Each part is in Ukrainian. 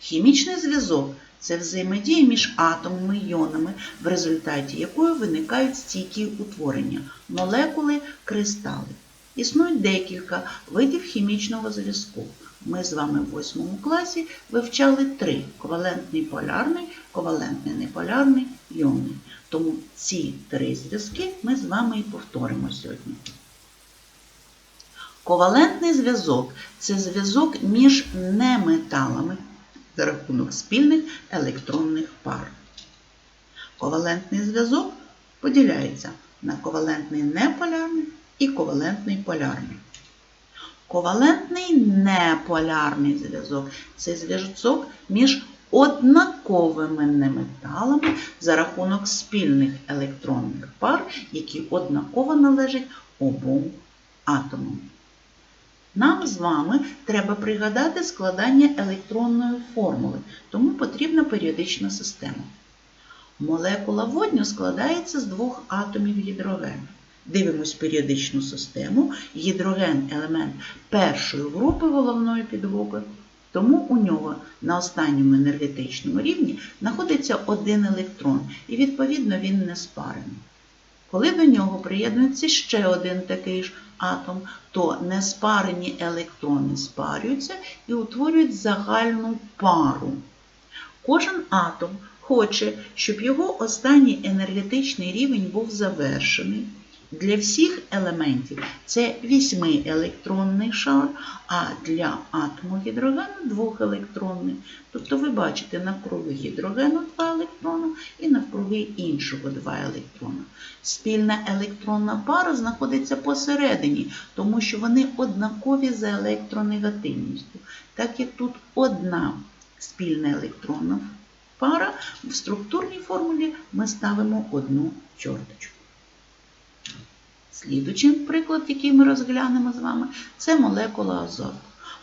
Хімічний зв'язок це взаємодія між атомами і іонами, в результаті якої виникають стійкі утворення молекули, кристали. Існують декілька видів хімічного зв'язку. Ми з вами в восьмому класі вивчали три ковалентний полярний, ковалентний неполярний, іонний. Тому ці три зв'язки ми з вами і повторимо сьогодні. Ковалентний зв'язок це зв'язок між неметалами за рахунок спільних електронних пар. Ковалентний зв'язок поділяється на ковалентний неполярний і ковалентний полярний. Ковалентний неполярний зв'язок це зв'язок між однаковими неметалами за рахунок спільних електронних пар, які однаково належать обом атомам. Нам з вами треба пригадати складання електронної формули, тому потрібна періодична система. Молекула водню складається з двох атомів гідрогену. Дивимось періодичну систему. Гідроген елемент першої групи головної підгрупи, тому у нього на останньому енергетичному рівні знаходиться один електрон, і відповідно він не спарений. Коли до нього приєднується ще один такий ж атом, то неспарені електрони спарюються і утворюють загальну пару. Кожен атом хоче, щоб його останній енергетичний рівень був завершений. Для всіх елементів це 8-електронний шар, а для атому гідрогену 2-електронний. Тобто ви бачите навкруги гідрогену 2 електрона і навкруги іншого 2 електрона. Спільна електронна пара знаходиться посередині, тому що вони однакові за електронегативністю. Так як тут одна спільна електронна пара, в структурній формулі ми ставимо одну чорточку. Слідуючий приклад, який ми розглянемо з вами, це молекула азоту.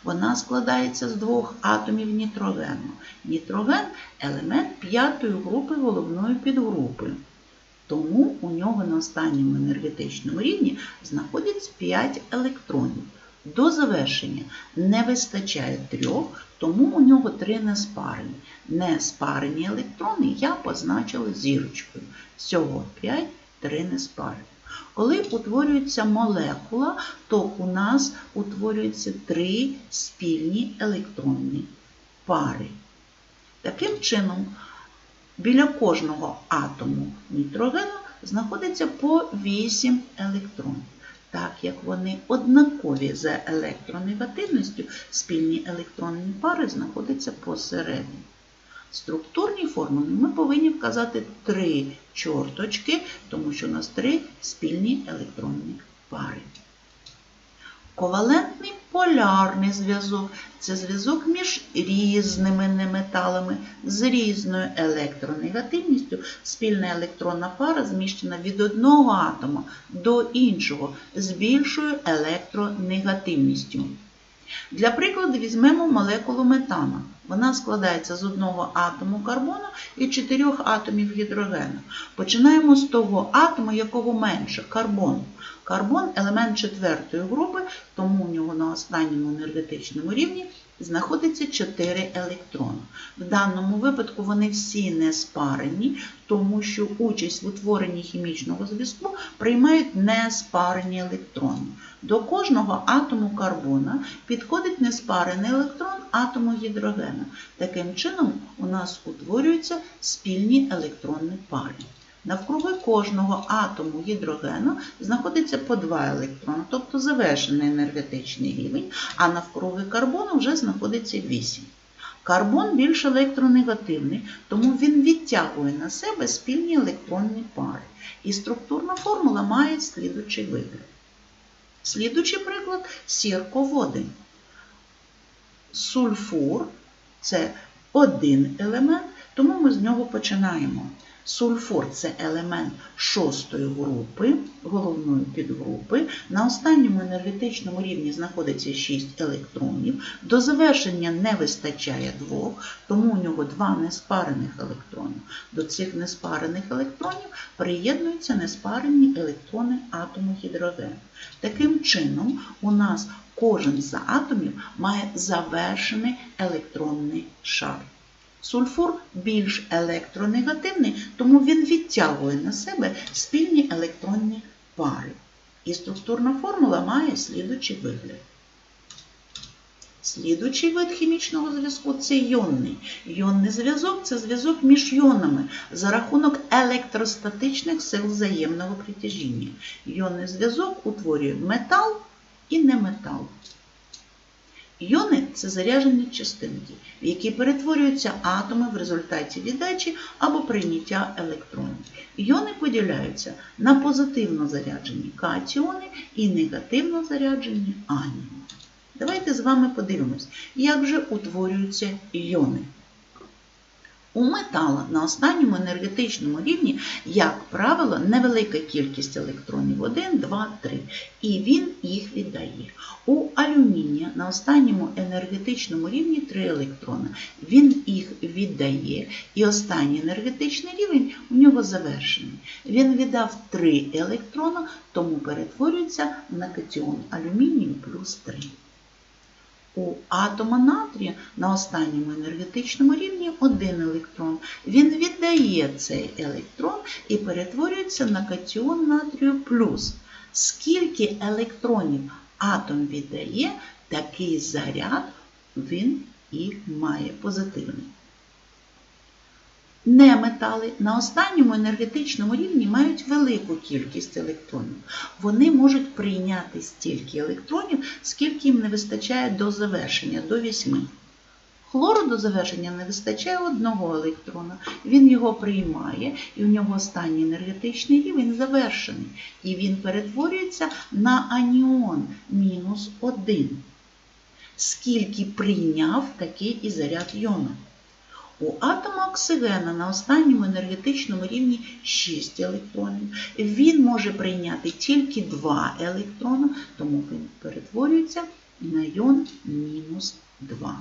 Вона складається з двох атомів нітрогену. Нітроген елемент п'ятої групи головної підгрупи. Тому у нього на останньому енергетичному рівні знаходиться 5 електронів. До завершення не вистачає трьох, тому у нього три неспарені. Неспарені електрони я позначила зірочкою. Всього 5, 3 неспарені. Коли утворюється молекула, то у нас утворюються три спільні електронні пари. Таким чином, біля кожного атому нітрогену знаходиться по 8 електронів. Так як вони однакові за електронегативністю, спільні електронні пари знаходяться посередині. В структурній формулі ми повинні вказати три чорточки, тому що у нас три спільні електронні пари. Ковалентний полярний зв'язок це зв'язок між різними неметалами з різною електронегативністю. Спільна електронна пара зміщена від одного атома до іншого з більшою електронегативністю. Для прикладу візьмемо молекулу метана. Вона складається з одного атому карбону і чотирьох атомів гідрогену. Починаємо з того атому, якого менше карбону. Карбон елемент четвертої групи, тому у нього на останньому енергетичному рівні знаходиться 4 електрони. В даному випадку вони всі не спарені, тому що участь в утворенні хімічного зв'язку приймають неспарені електрони. До кожного атому карбона підходить неспарений електрон атому гідрогена. Таким чином, у нас утворюються спільні електронні пари. Навкруги кожного атому гідрогену знаходиться по два електрона, тобто завершений енергетичний рівень, а навкруги карбону вже знаходиться 8. Карбон більш електронегативний, тому він відтягує на себе спільні електронні пари. І структурна формула має слідучий вигляд. Слідучий приклад сірководень. Сульфур це один елемент, тому ми з нього починаємо. Сульфур це елемент шостої групи, головної підгрупи. На останньому енергетичному рівні знаходиться 6 електронів. До завершення не вистачає двох, тому у нього два неспарених електронів. До цих неспарених електронів приєднуються неспарені електрони атому гідрогену. Таким чином, у нас Кожен з атомів має завершений електронний шар. Сульфур більш електронегативний, тому він відтягує на себе спільні електронні пари. І структурна формула має слідучий вигляд. Слідучий вид хімічного зв'язку це йонний. Йонний зв'язок це зв'язок між йонами за рахунок електростатичних сил взаємного притяжіння. Йонний зв'язок утворює метал і неметал. Йони це заряжені частинки, в які перетворюються атоми в результаті віддачі або прийняття електронів. Йони поділяються на позитивно заряджені катіони і негативно заряджені аніони. Давайте з вами подивимось, як же утворюються йони. У метала на останньому енергетичному рівні, як правило, невелика кількість електронів 1, 2, 3, і він їх віддає. У алюмінія на останньому енергетичному рівні 3 електрона. Він їх віддає, і останній енергетичний рівень у нього завершений. Він віддав 3 електрона, тому перетворюється на катіон алюмінію плюс 3. У атома натрія на останньому енергетичному рівні один електрон. Він віддає цей електрон і перетворюється на катіон натрію плюс. Скільки електронів атом віддає, такий заряд він і має позитивний. Неметали на останньому енергетичному рівні мають велику кількість електронів. Вони можуть прийняти стільки електронів, скільки їм не вистачає до завершення, до 8. Хлору до завершення не вистачає одного електрона. Він його приймає, і в нього останній енергетичний рівень завершений. І він перетворюється на аніон мінус 1. Скільки прийняв такий і заряд йона. У атома оксигена на останньому енергетичному рівні 6 електронів. Він може прийняти тільки 2 електрона, тому він перетворюється на йон мінус 2.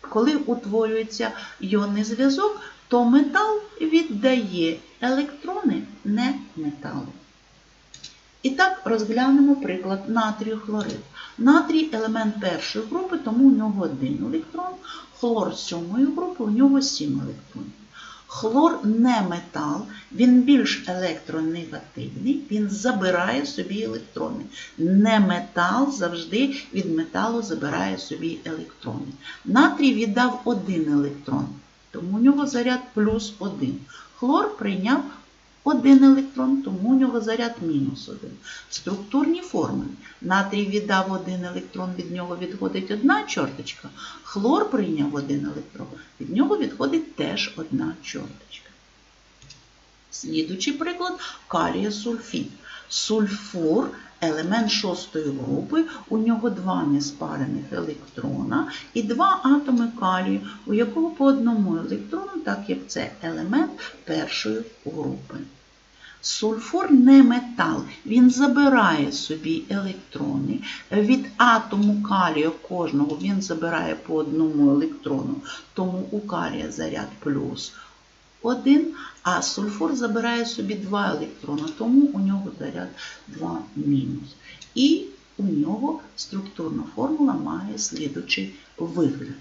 Коли утворюється йонний зв'язок, то метал віддає електрони не металу. І так розглянемо приклад натрію хлорид. Натрій елемент першої групи, тому у нього один електрон, хлор сьомої групи, у нього 7 електронів. Хлор не метал, він більш електронегативний, він забирає собі електрони. Не метал завжди від металу забирає собі електрони. Натрій віддав один електрон, тому у нього заряд плюс один. Хлор прийняв один електрон, тому у нього заряд мінус один. Структурні форми. Натрій віддав один електрон, від нього відходить одна чорточка. Хлор прийняв один електрон, від нього відходить теж одна чорточка. Слідуючий приклад калія сульфід. Сульфур елемент шостої групи, у нього два неспарених електрона і два атоми калію, у якого по одному електрону, так як це елемент першої групи. Сульфур не метал, він забирає собі електрони. Від атому калію кожного він забирає по одному електрону, тому у калія заряд плюс один, а сульфур забирає собі два електрона, тому у нього заряд 2 мінус. І у нього структурна формула має слідучий вигляд.